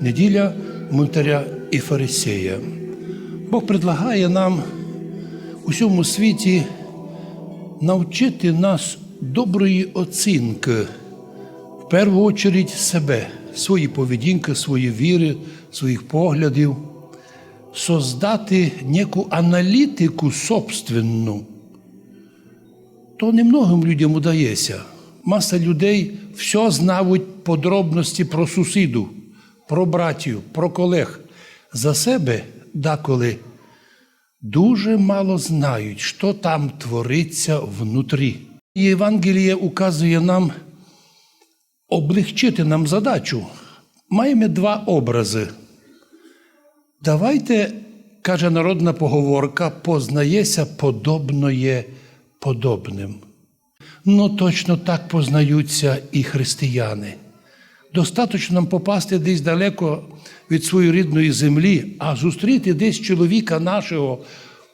Неділя митаря і фарисея. Бог предлагає нам у всьому світі навчити нас доброї оцінки, в першу чергу себе, свої поведінки, свої віри, своїх поглядів, создати неку аналітику собственну. То немногим людям удається. Маса людей все знають подробності про сусіду, про братів, про колег. За себе деколи дуже мало знають, що там твориться внутрі. І Євангеліє указує нам облегчити нам задачу. Маємо два образи. Давайте, каже народна поговорка, познається подобноє подобним. Ну, точно так познаються і християни. Достаточно нам попасти десь далеко від своєї рідної землі, а зустріти десь чоловіка нашого.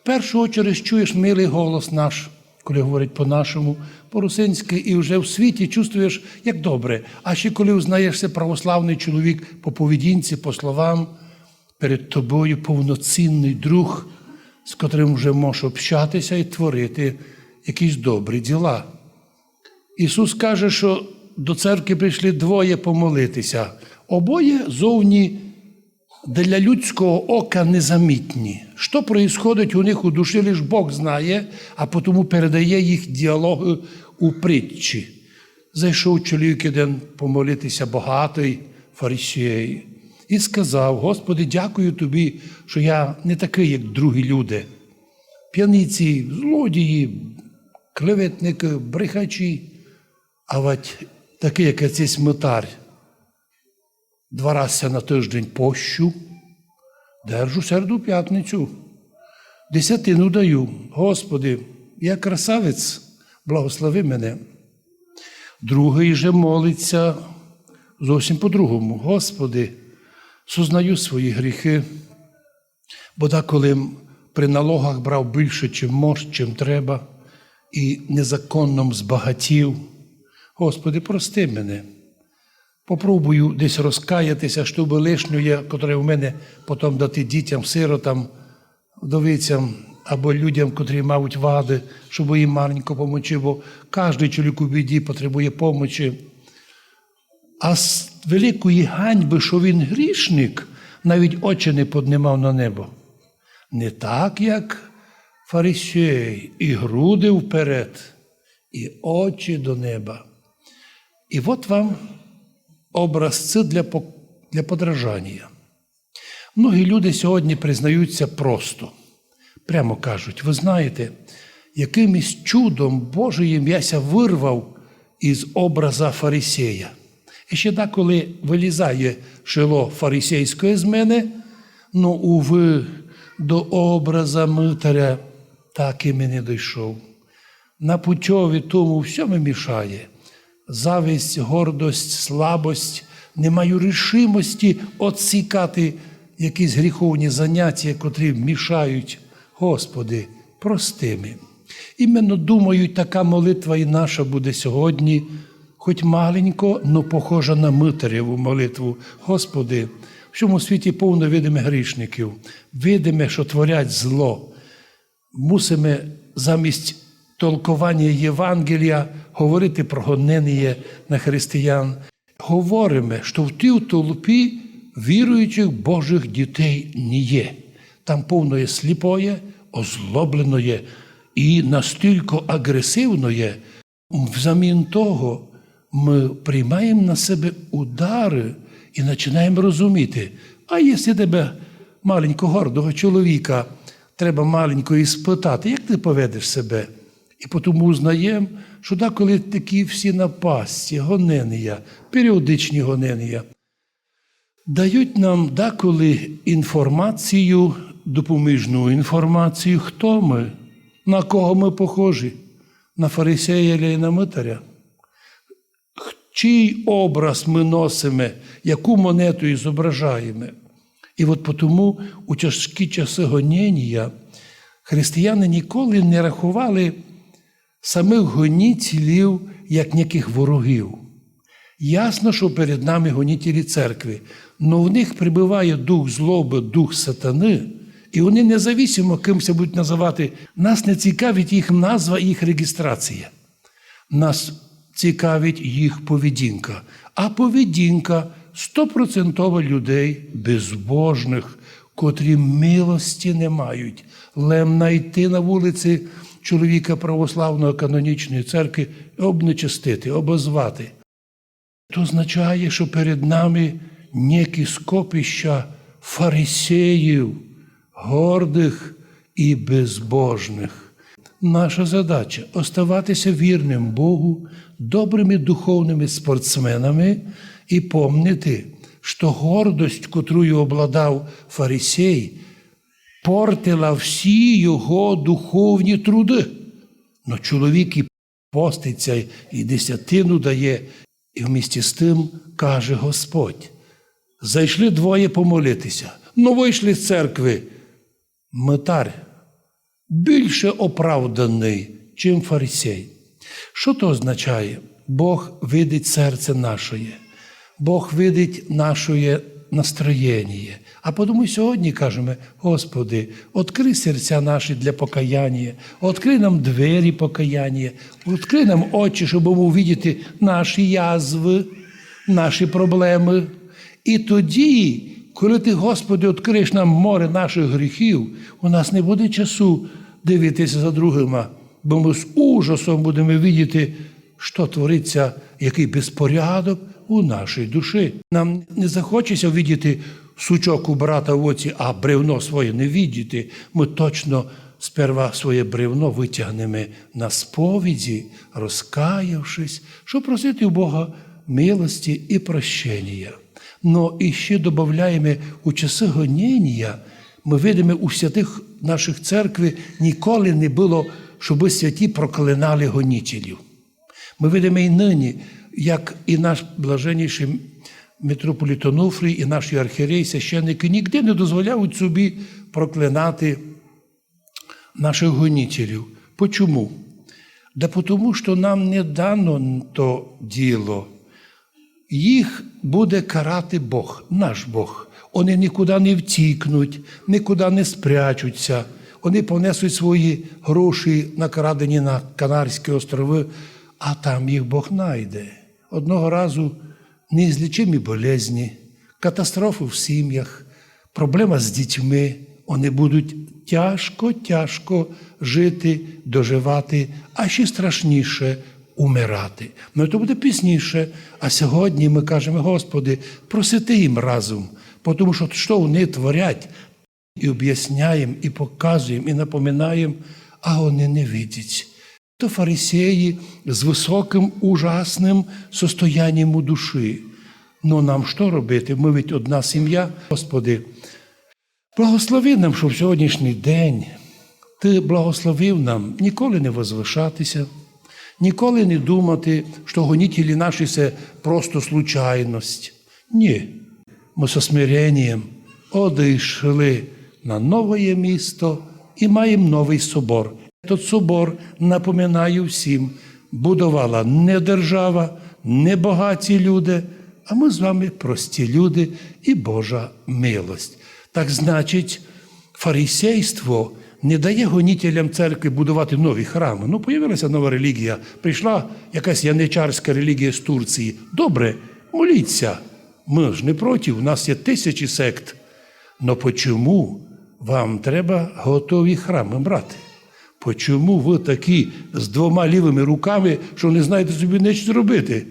В першу чергу чуєш милий голос наш, коли говорить по-нашому, по-русинськи, і вже в світі чувствуєш, як добре. А ще коли узнаєшся православний чоловік по поведінці, по словам, перед тобою повноцінний друг, з котрим вже можеш общатися і творити якісь добрі діла. Ісус каже, що до церкви прийшли двоє помолитися. Обоє зовні для людського ока незамітні. Що происходить у них у душі, лише Бог знає, а тому передає їх діалоги у притчі. Зайшов чоловік один помолитися багатий фарисій і сказав: Господи, дякую тобі, що я не такий, як другі люди. П'яниці, злодії, клеветники, брехачі. А от такий, як цей митар, два рази на тиждень пощу, держу середу п'ятницю, десятину даю. Господи, я красавець, благослови мене. Другий же молиться зовсім по-другому. Господи, сознаю свої гріхи, бо деколи при налогах брав більше, чим мож, чим треба, і незаконно збагатів. Господи, прости мене. Попробую десь розкаятися, щоб лишнє, котре в мене потім дати дітям, сиротам, вдовицям або людям, котрі мають вади, щоб їм маленько помочи, бо кожен чоловік у біді потребує помочі. А з великої ганьби, що він грішник, навіть очі не поднимав на небо. Не так, як фарисей, і груди вперед, і очі до неба. І от вам образці для, для подражання. Многі люди сьогодні признаються просто, прямо кажуть, ви знаєте, якимось чудом Божиїм яся вирвав із образа фарисея. І ще деколи вилізає шило фарисейське з мене, ну, уви, до образа митаря так і ми не дійшов. На путьові тому всьому мішає. Зависть, гордость, слабость, не маю рішимості отсікати якісь гріховні заняття, котрі мішають. Господи, прости ми. Іменно думаю, така молитва і наша буде сьогодні, хоч маленько, но похожа на митарєву молитву. Господи, в цьому світі повно видиме грішників, видиме, що творять зло мусимо замість толкування Євангелія говорити про гонення на християн. Говоримо, що в тій толпі віруючих Божих дітей не є. Там повно є сліпоє, озлобленоє і настільки агресивноє. Взамін того ми приймаємо на себе удари і починаємо розуміти, а якщо тебе маленького гордого чоловіка треба маленько і спитати, як ти поведеш себе? І тому узнаємо, що деколи такі всі напасті, гонення, періодичні гонення, дають нам деколи інформацію, допоміжну інформацію, хто ми, на кого ми похожі, на фарисея чи на митаря. Чий образ ми носимо, яку монету і зображаємо. І от тому у тяжкі часи гоніння християни ніколи не рахували самих гонітелів як ніяких ворогів. Ясно, що перед нами гонітелі церкви. Но в них прибуває дух злоби, дух сатани, і вони независимо кимся будуть називати, нас не цікавить їх назва і їх реєстрація. Нас цікавить їх поведінка. А поведінка стопроцентова людей безбожних, котрі милості не мають. Лем найти на вулиці чоловіка православної канонічної церкви, обнечестити, обозвати. То означає, що перед нами некі скопища фарисеїв, гордих і безбожних. Наша задача оставатися вірним Богу, добрими духовними спортсменами і помнити, що гордость, котрою обладав фарисей, портила всі його духовні труди. Но чоловік і поститься, і десятину дає, і вмісті з тим каже Господь. Зайшли двоє помолитися. Ну вийшли з церкви. Митар більше оправданий, чим фарисей. Що то означає? Бог видить серце наше, Бог видить наше настроєння. А тому сьогодні кажемо, Господи, відкрий серця наші для покаяння, відкрий нам двері покаяння, відкрий нам очі, щоб увидіти наші язви, наші проблеми. І тоді, коли ти, Господи, відкриєш нам море наших гріхів, у нас не буде часу дивитися за другими, бо ми з ужасом будемо видіти, що твориться, який безпорядок у нашій душі. Нам не захочеться видіти сучок у брата в оці, а бревно своє не видіти. Ми точно сперва своє бревно витягнемо на сповіді, розкаявшись, щоб просити у Бога милості і прощення. Но і ще додаємо у часи гоніння, ми видимо у святих наших церкви ніколи не було, щоб святі проклинали гонітелів. Ми видимо і нині, як і наш блаженніший митрополит Онуфрій, і наші архієреї, священники ніде не дозволяють собі проклинати наших гонітелів. Почому? Да тому, що нам не дано то діло. Їх буде карати Бог, наш Бог. Вони нікуди не втікнуть, нікуди не спрячуться. Вони понесуть свої гроші, накрадені на Канарські острови, а там їх Бог найде. Одного разу неізлічимі болезні, катастрофи в сім'ях, проблема з дітьми. Вони будуть тяжко, тяжко жити, доживати, а ще страшніше умирати. Ну то буде пізніше. А сьогодні ми кажемо, Господи, просити їм разом, тому що що вони творять, і об'ясняємо, і показуємо, і напоминаємо, а вони не видять. То фарисеї з високим ужасним состоянням у душі. Ну нам що робити? Ми ведь одна сім'я, Господи. Благослови нам, щоб сьогоднішній день Ти благословив нам ніколи не возвишатися, ніколи не думати, що гонітелі наші це просто случайність. Ні, ми со смиренням одійшли на нове місто і маємо новий собор. Тот собор, напоминаю всім, будувала не держава, не багаті люди, а ми з вами прості люди і Божа милость. Так значить, фарисейство не дає гонітелям церкви будувати нові храми. Ну, появилася нова релігія, прийшла якась яничарська релігія з Турції. Добре, моліться. Ми ж не проти, у нас є тисячі сект. Но почому вам треба готові храми брати? Почому ви такі з двома лівими руками, що не знаєте собі нічого робити,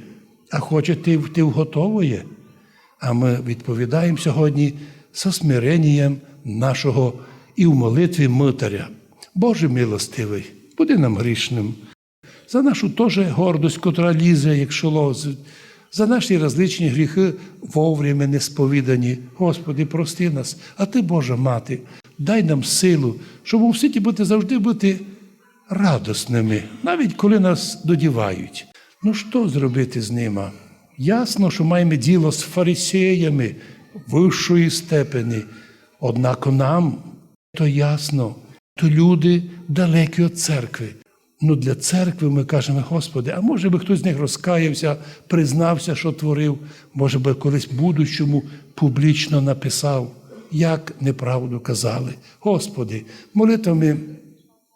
а хочете йти в готове? А ми відповідаємо сьогодні со смиренням нашого і в молитві митаря. Боже милостивий, буди нам грішним, за нашу теж гордость, котра лізе, як шолоз, за наші различні гріхи вовремя несповідані. Господи, прости нас, а Ти, Божа Мати, дай нам силу, щоб у світі бути завжди бути радосними, навіть коли нас додівають. Ну що зробити з ними? Ясно, що маємо діло з фарисеями вищої степені. Однак нам то ясно, то люди далекі від церкви. Ну, для церкви ми кажемо, Господи, а може би хтось з них розкаявся, признався, що творив, може би колись в будущому публічно написав, як неправду казали. Господи, молитвами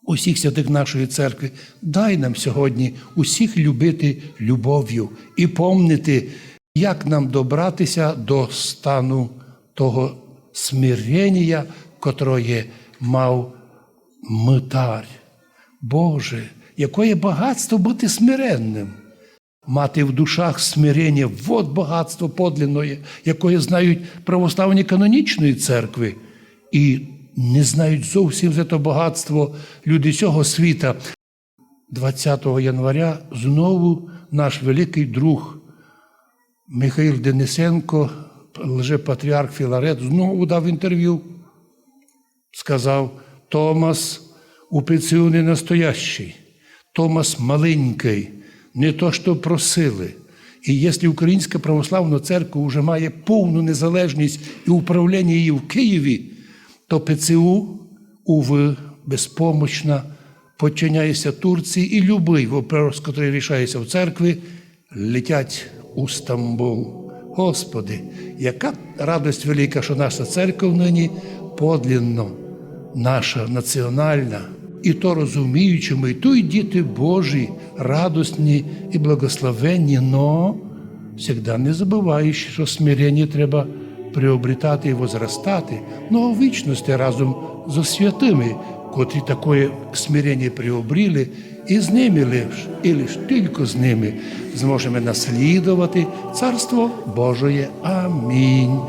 усіх святих нашої церкви, дай нам сьогодні усіх любити любов'ю і помнити, як нам добратися до стану того смирення, котроє мав митар. Боже, якое багатство бути смиренним. Мати в душах смирення, вот багатство подлинное, якое знають православні канонічної церкви, і не знають зовсім за це багатство люди цього світа. 20 января знову наш великий друг Михаїл Денисенко, лжепатріарх Філарет, знову дав інтерв'ю. Сказав: Томас у не настоящий, Томас маленький, не то, що просили. І якщо Українська православна церква вже має повну незалежність і управління її в Києві, то ПЦУ, уви, безпомощна, подчиняється Турції, і любий вопрос, який рішається в церкві, летять у Стамбул. Господи, яка радость велика, що наша церква нині подлинно, наша національна, і то розуміючи ми, то й діти Божі, радосні і благословенні, но завжди не забуваючи, що смирення треба приобретати і возростати, но у вічності разом зі святими, котрі таке смирення приобріли, і з ними лиш, і лиш тільки з ними зможемо наслідувати Царство Божоє. Амінь.